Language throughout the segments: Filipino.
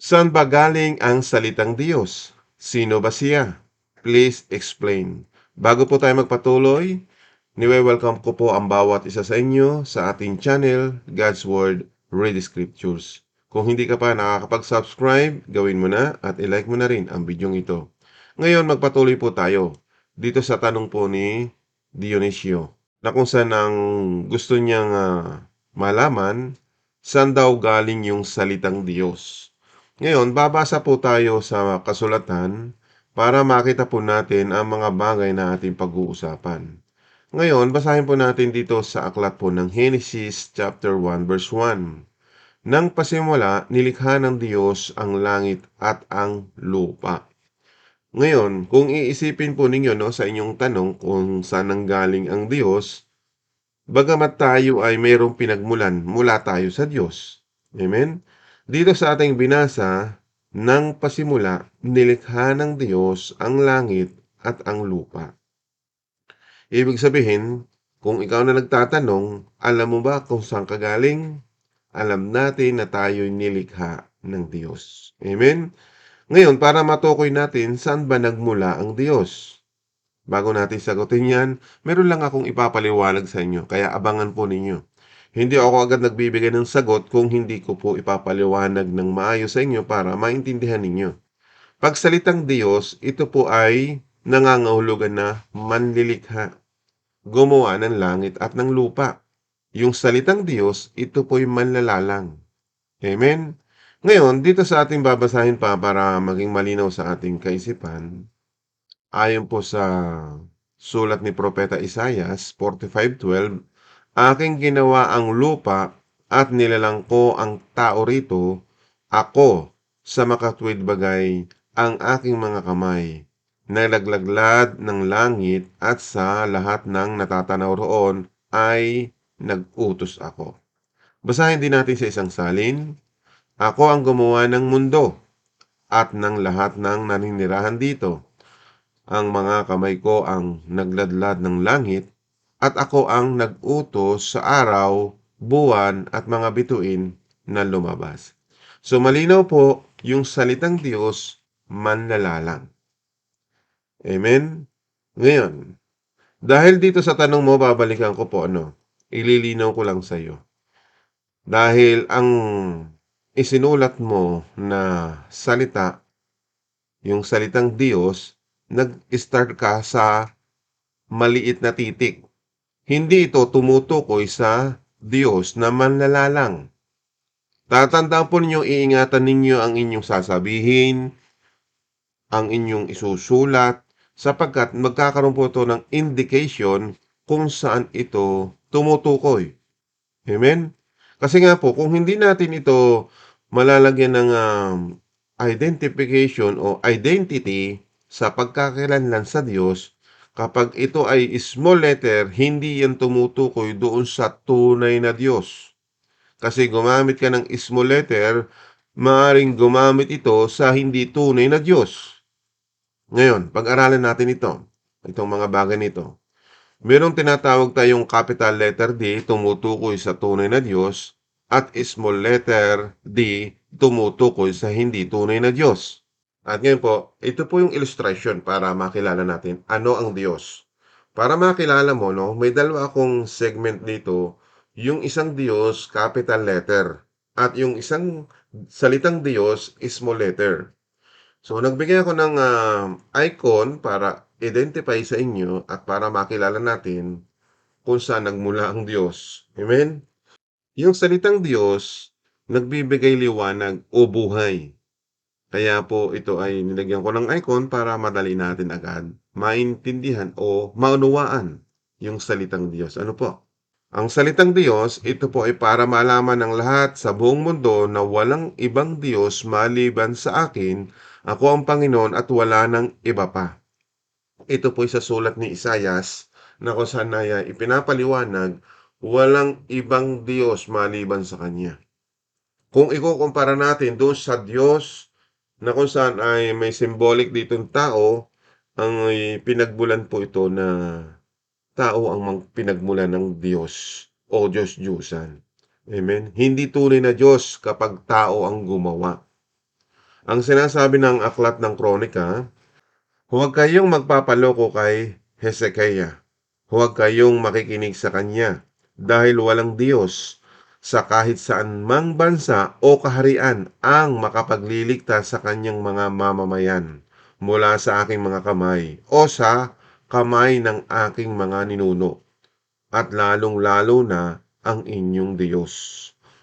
Saan ba galing ang salitang Diyos? Sino ba siya? Please explain. Bago po tayo magpatuloy, niwe-welcome ko po ang bawat isa sa inyo sa ating channel, God's Word, Read Scriptures. Kung hindi ka pa nakakapag-subscribe, gawin mo na at ilike mo na rin ang bidyong ito. Ngayon, magpatuloy po tayo dito sa tanong po ni Dionisio na kung saan ang gusto niyang ah, malaman saan daw galing yung salitang Diyos. Ngayon, babasa po tayo sa kasulatan para makita po natin ang mga bagay na ating pag-uusapan. Ngayon, basahin po natin dito sa aklat po ng Genesis chapter 1 verse 1. Nang pasimula, nilikha ng Diyos ang langit at ang lupa. Ngayon, kung iisipin po ninyo no, sa inyong tanong kung saan nanggaling ang Diyos, bagamat tayo ay mayroong pinagmulan mula tayo sa Diyos. Amen? Dito sa ating binasa, nang pasimula, nilikha ng Diyos ang langit at ang lupa. Ibig sabihin, kung ikaw na nagtatanong, alam mo ba kung saan ka galing? Alam natin na tayo'y nilikha ng Diyos. Amen? Ngayon, para matukoy natin saan ba nagmula ang Diyos? Bago natin sagutin yan, meron lang akong ipapaliwanag sa inyo, kaya abangan po ninyo. Hindi ako agad nagbibigay ng sagot kung hindi ko po ipapaliwanag ng maayos sa inyo para maintindihan ninyo. Pag salitang Diyos, ito po ay nangangahulugan na manlilikha, gumawa ng langit at ng lupa. Yung salitang Diyos, ito po'y manlalalang. Amen? Ngayon, dito sa ating babasahin pa para maging malinaw sa ating kaisipan, ayon po sa sulat ni Propeta Isayas 45.12, Aking ginawa ang lupa at nilalang ko ang tao rito, ako sa makatwid bagay ang aking mga kamay, nalaglaglad ng langit at sa lahat ng natatanaw roon ay nag-utos ako. Basahin din natin sa isang salin, Ako ang gumawa ng mundo at ng lahat ng naninirahan dito. Ang mga kamay ko ang nagladlad ng langit at ako ang nag-utos sa araw, buwan at mga bituin na lumabas. So malinaw po yung salitang Diyos manlalalang. Amen? Ngayon, dahil dito sa tanong mo, babalikan ko po ano, ililinaw ko lang sa iyo. Dahil ang isinulat mo na salita, yung salitang Diyos, nag-start ka sa maliit na titik. Hindi ito tumutukoy sa Diyos na manlalalang. Tatandaan po ninyo, iingatan ninyo ang inyong sasabihin, ang inyong isusulat, sapagkat magkakaroon po ito ng indication kung saan ito tumutukoy. Amen? Kasi nga po, kung hindi natin ito malalagyan ng um, identification o identity sa pagkakalanlan sa Diyos, kapag ito ay small letter, hindi yan tumutukoy doon sa tunay na Diyos. Kasi gumamit ka ng small letter, maaaring gumamit ito sa hindi tunay na Diyos. Ngayon, pag-aralan natin ito, itong mga bagay nito. Merong tinatawag tayong capital letter D tumutukoy sa tunay na Diyos at small letter D tumutukoy sa hindi tunay na Diyos. At ngayon po, ito po yung illustration para makilala natin ano ang Diyos. Para makilala mo, no, may dalawa akong segment dito, yung isang Diyos, capital letter, at yung isang salitang Diyos, small letter. So, nagbigay ako ng uh, icon para identify sa inyo at para makilala natin kung saan nagmula ang Diyos. Amen? Yung salitang Diyos, nagbibigay liwanag o buhay. Kaya po ito ay nilagyan ko ng icon para madali natin agad maintindihan o maunawaan yung salitang Diyos. Ano po? Ang salitang Diyos, ito po ay para malaman ng lahat sa buong mundo na walang ibang Diyos maliban sa akin, ako ang Panginoon at wala ng iba pa. Ito po sa sulat ni Isayas na kung saan ay ipinapaliwanag, walang ibang Diyos maliban sa Kanya. Kung ikukumpara natin doon sa Diyos na kung saan ay may symbolic ditong tao, ang pinagbulan po ito na tao ang pinagmulan ng Diyos o Diyos-Diyusan. Amen? Hindi tunay na Diyos kapag tao ang gumawa. Ang sinasabi ng aklat ng kronika, huwag kayong magpapaloko kay Hezekiah. Huwag kayong makikinig sa kanya dahil walang Diyos sa kahit saan mang bansa o kaharian ang makapagliligtas sa kanyang mga mamamayan mula sa aking mga kamay o sa kamay ng aking mga ninuno at lalong-lalo na ang inyong Diyos.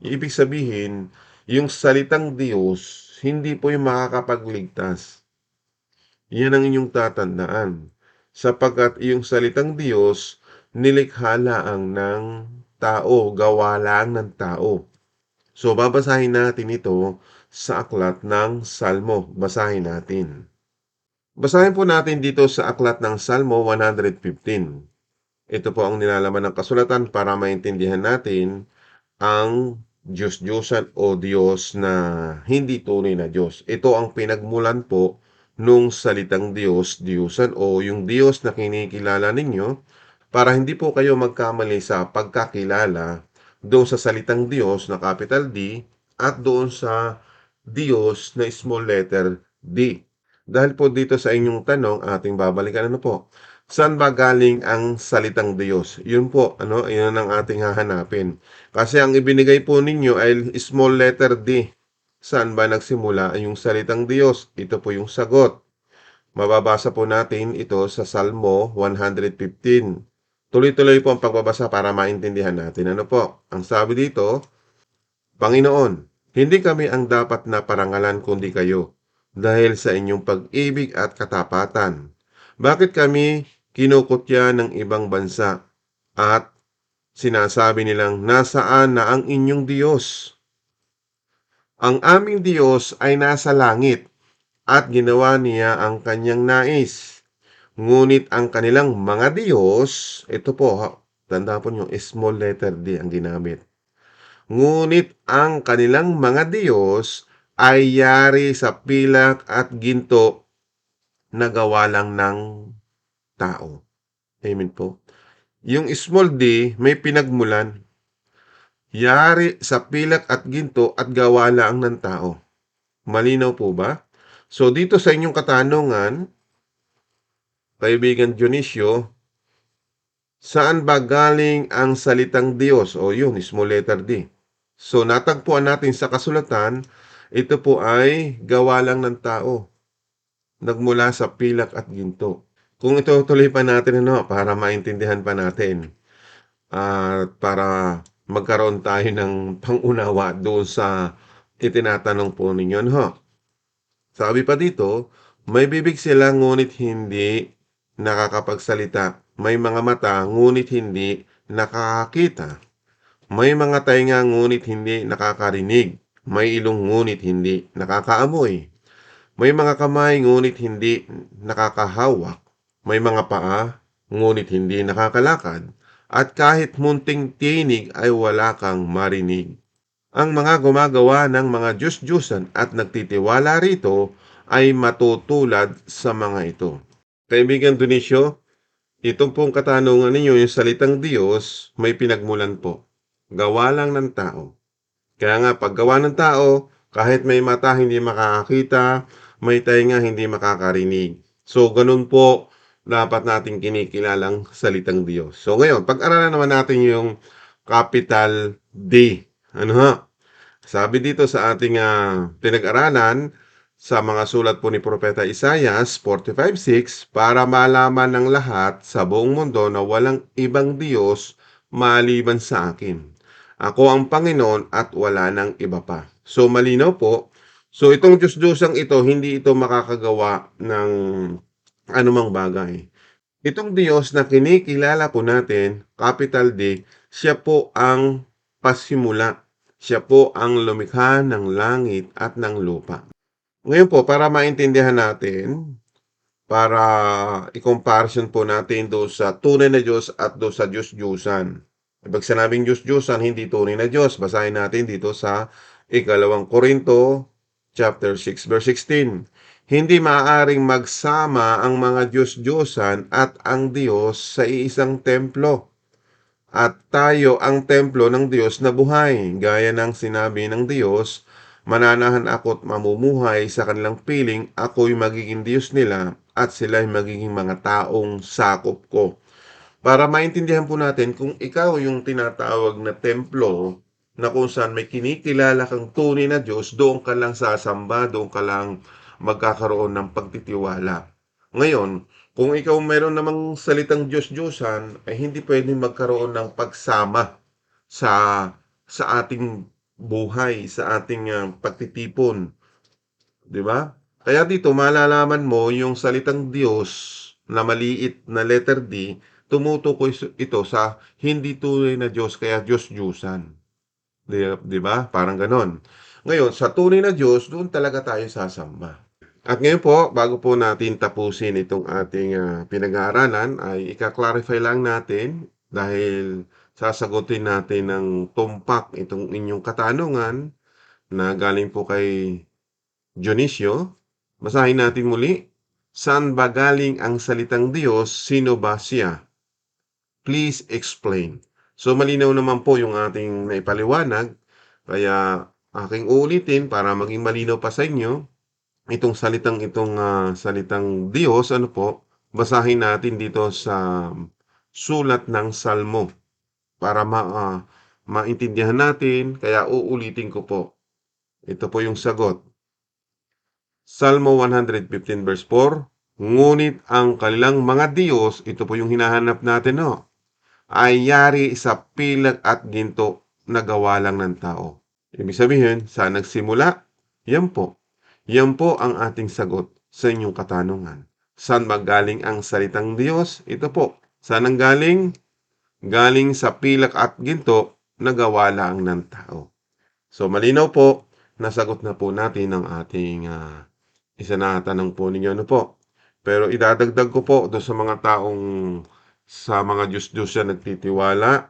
Ibig sabihin, yung salitang Diyos, hindi po yung makakapagligtas. Yan ang inyong tatandaan. Sapagkat yung salitang Diyos, nilikha lang ng tao, gawa lang ng tao. So, babasahin natin ito sa aklat ng Salmo. Basahin natin. Basahin po natin dito sa aklat ng Salmo 115. Ito po ang nilalaman ng kasulatan para maintindihan natin ang Diyos-Diyosan o Diyos na hindi tunay na Diyos. Ito ang pinagmulan po nung salitang Diyos, Diyosan o yung Diyos na kinikilala ninyo para hindi po kayo magkamali sa pagkakilala doon sa salitang Diyos na capital D at doon sa Diyos na small letter D. Dahil po dito sa inyong tanong, ating babalikan ano po. Saan ba galing ang salitang Diyos? Yun po, ano, yun ang ating hahanapin. Kasi ang ibinigay po ninyo ay small letter D. Saan ba nagsimula yung salitang Diyos? Ito po yung sagot. Mababasa po natin ito sa Salmo 115. Tuloy-tuloy po ang pagbabasa para maintindihan natin. Ano po? Ang sabi dito, Panginoon, hindi kami ang dapat na parangalan kundi kayo dahil sa inyong pag-ibig at katapatan. Bakit kami kinukutya ng ibang bansa at sinasabi nilang nasaan na ang inyong Diyos? Ang aming Diyos ay nasa langit at ginawa niya ang kanyang nais. Ngunit ang kanilang mga Diyos, ito po, ha, tanda po nyo, small letter D ang ginamit. Ngunit ang kanilang mga Diyos ay yari sa pilak at ginto na gawa lang ng tao. Amen po. Yung small d, may pinagmulan. Yari sa pilak at ginto at gawa lang ng tao. Malinaw po ba? So dito sa inyong katanungan, kaibigan Dionisio, saan ba galing ang salitang Diyos? O yun, small letter D. So natagpuan natin sa kasulatan, ito po ay gawa lang ng tao. Nagmula sa pilak at ginto. Kung ito tuloy pa natin ano, para maintindihan pa natin. At para magkaroon tayo ng pangunawa doon sa itinatanong po ninyo. Ano? Sabi pa dito, may bibig sila ngunit hindi nakakapagsalita. May mga mata ngunit hindi nakakakita. May mga tainga ngunit hindi nakakarinig. May ilong ngunit hindi nakakaamoy. May mga kamay ngunit hindi nakakahawak. May mga paa ngunit hindi nakakalakad. At kahit munting tinig ay wala kang marinig. Ang mga gumagawa ng mga Diyos-Diyosan at nagtitiwala rito ay matutulad sa mga ito. Kaibigan Dionisio, itong pong katanungan ninyo, yung salitang Diyos, may pinagmulan po. Gawa lang ng tao. Kaya nga, paggawa ng tao, kahit may mata hindi makakakita, may tainga hindi makakarinig. So, ganun po dapat nating kinikilalang salitang Diyos. So, ngayon, pag-aralan naman natin yung capital D. Ano ha? Sabi dito sa ating uh, pinag-aralan, sa mga sulat po ni Propeta Isaias 45.6 para malaman ng lahat sa buong mundo na walang ibang Diyos maliban sa akin. Ako ang Panginoon at wala nang iba pa. So malinaw po. So itong Diyos-Diyosang ito, hindi ito makakagawa ng anumang bagay. Itong Diyos na kinikilala po natin, capital D, siya po ang pasimula. Siya po ang lumikha ng langit at ng lupa. Ngayon po, para maintindihan natin, para i-comparison po natin doon sa tunay na Diyos at doon sa Diyos-Diyusan. Ibig sinabing Diyos-Diyusan, hindi tunay na Diyos. Basahin natin dito sa ikalawang Korinto, chapter 6, verse 16. Hindi maaaring magsama ang mga Diyos-Diyosan at ang Diyos sa iisang templo. At tayo ang templo ng Diyos na buhay, gaya ng sinabi ng Diyos, mananahan ako at mamumuhay sa kanilang piling, ako'y magiging Diyos nila at sila'y magiging mga taong sakop ko. Para maintindihan po natin kung ikaw yung tinatawag na templo na kung saan may kinikilala kang tunay na Diyos, doon ka lang sasamba, doon ka lang magkakaroon ng pagtitiwala. Ngayon, kung ikaw meron namang salitang Diyos-Diyosan, ay hindi pwedeng magkaroon ng pagsama sa sa ating buhay, sa ating ah, pagtitipon. 'Di ba? Kaya dito malalaman mo yung salitang Diyos na maliit na letter D, tumutukoy ito sa hindi tunay na Diyos kaya Diyos-Diyusan. Di, di ba? Parang ganon. Ngayon, sa tunay na Diyos, doon talaga tayo sasamba. At ngayon po, bago po natin tapusin itong ating ah, pinag-aaralan, ay ika-clarify lang natin dahil sasagutin natin ng tumpak itong inyong katanungan na galing po kay Dionisio. Basahin natin muli. Saan ba galing ang salitang Diyos? Sino ba siya? Please explain. So malinaw naman po yung ating naipaliwanag. Kaya aking uulitin para maging malinaw pa sa inyo itong salitang itong ah, salitang Diyos ano po basahin natin dito sa sulat ng Salmo para ma ah, maintindihan natin kaya uulitin ko po ito po yung sagot Salmo 115 verse 4 Ngunit ang kanilang mga Diyos ito po yung hinahanap natin no ay yari sa pilag at ginto na gawa lang ng tao. Ibig sabihin, saan nagsimula? Yan po. Yan po ang ating sagot sa inyong katanungan. Saan magaling ang salitang Diyos? Ito po. Saan ang galing? Galing sa pilak at ginto na gawa lang ng tao. So malinaw po, nasagot na po natin ang ating ah, isa na tanong po ninyo ano po. Pero idadagdag ko po doon sa mga taong sa mga Diyos-Diyos siya nagtitiwala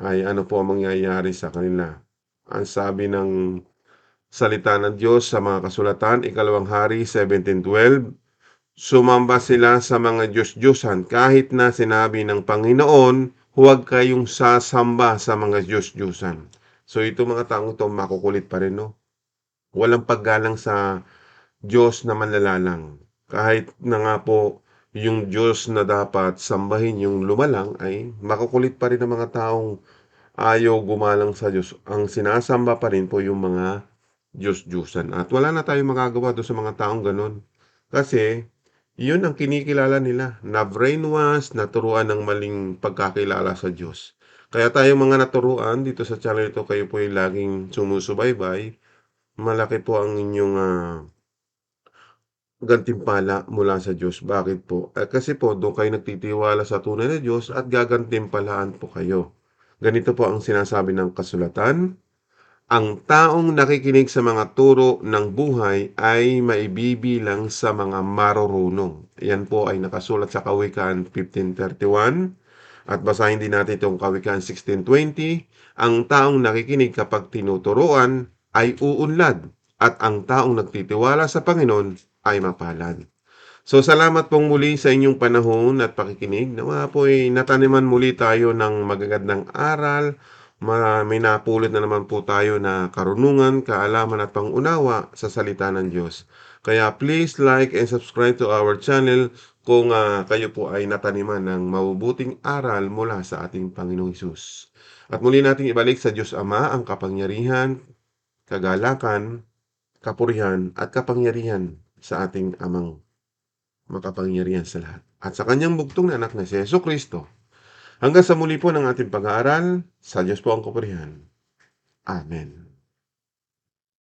ay ano po ang mangyayari sa kanila. Ang sabi ng salita ng Diyos sa mga kasulatan, ikalawang hari 17.12, Sumamba sila sa mga Diyos-Diyosan kahit na sinabi ng Panginoon, huwag kayong sasamba sa mga Diyos-Diyosan. So ito mga taong ito makukulit pa rin no. Walang paggalang sa Diyos na manlalalang. Kahit na nga po yung Diyos na dapat sambahin yung lumalang ay makukulit pa rin ang mga taong ayaw gumalang sa Diyos. Ang sinasamba pa rin po yung mga Diyos-Diyosan. At wala na tayong magagawa doon sa mga taong ganun. Kasi yun ang kinikilala nila. Na brainwash, naturuan ng maling pagkakilala sa Diyos. Kaya tayo mga naturuan dito sa channel ito, kayo po yung laging sumusubaybay. Malaki po ang inyong ah, gantimpala mula sa Diyos. Bakit po? Eh, kasi po, doon kayo nagtitiwala sa tunay na Diyos at gagantimpalaan po kayo. Ganito po ang sinasabi ng kasulatan. Ang taong nakikinig sa mga turo ng buhay ay maibibilang sa mga marurunong. Yan po ay nakasulat sa Kawikaan 1531. At basahin din natin itong Kawikaan 1620. Ang taong nakikinig kapag tinuturuan ay uunlad at ang taong nagtitiwala sa Panginoon ay mapalad. So salamat pong muli sa inyong panahon at pakikinig. Nawa po ay nataniman muli tayo ng magagandang aral. Ma- may napulot na naman po tayo na karunungan, kaalaman at pangunawa sa salita ng Diyos. Kaya please like and subscribe to our channel kung ah, kayo po ay nataniman ng mabubuting aral mula sa ating Panginoong Isus. At muli nating ibalik sa Diyos Ama ang kapangyarihan, kagalakan, kapurihan at kapangyarihan sa ating amang makapangyarihan sa lahat. At sa kanyang bugtong na anak na si Yeso Kristo. Hanggang sa muli po ng ating pag-aaral, sa Diyos po ang kapurihan. Amen.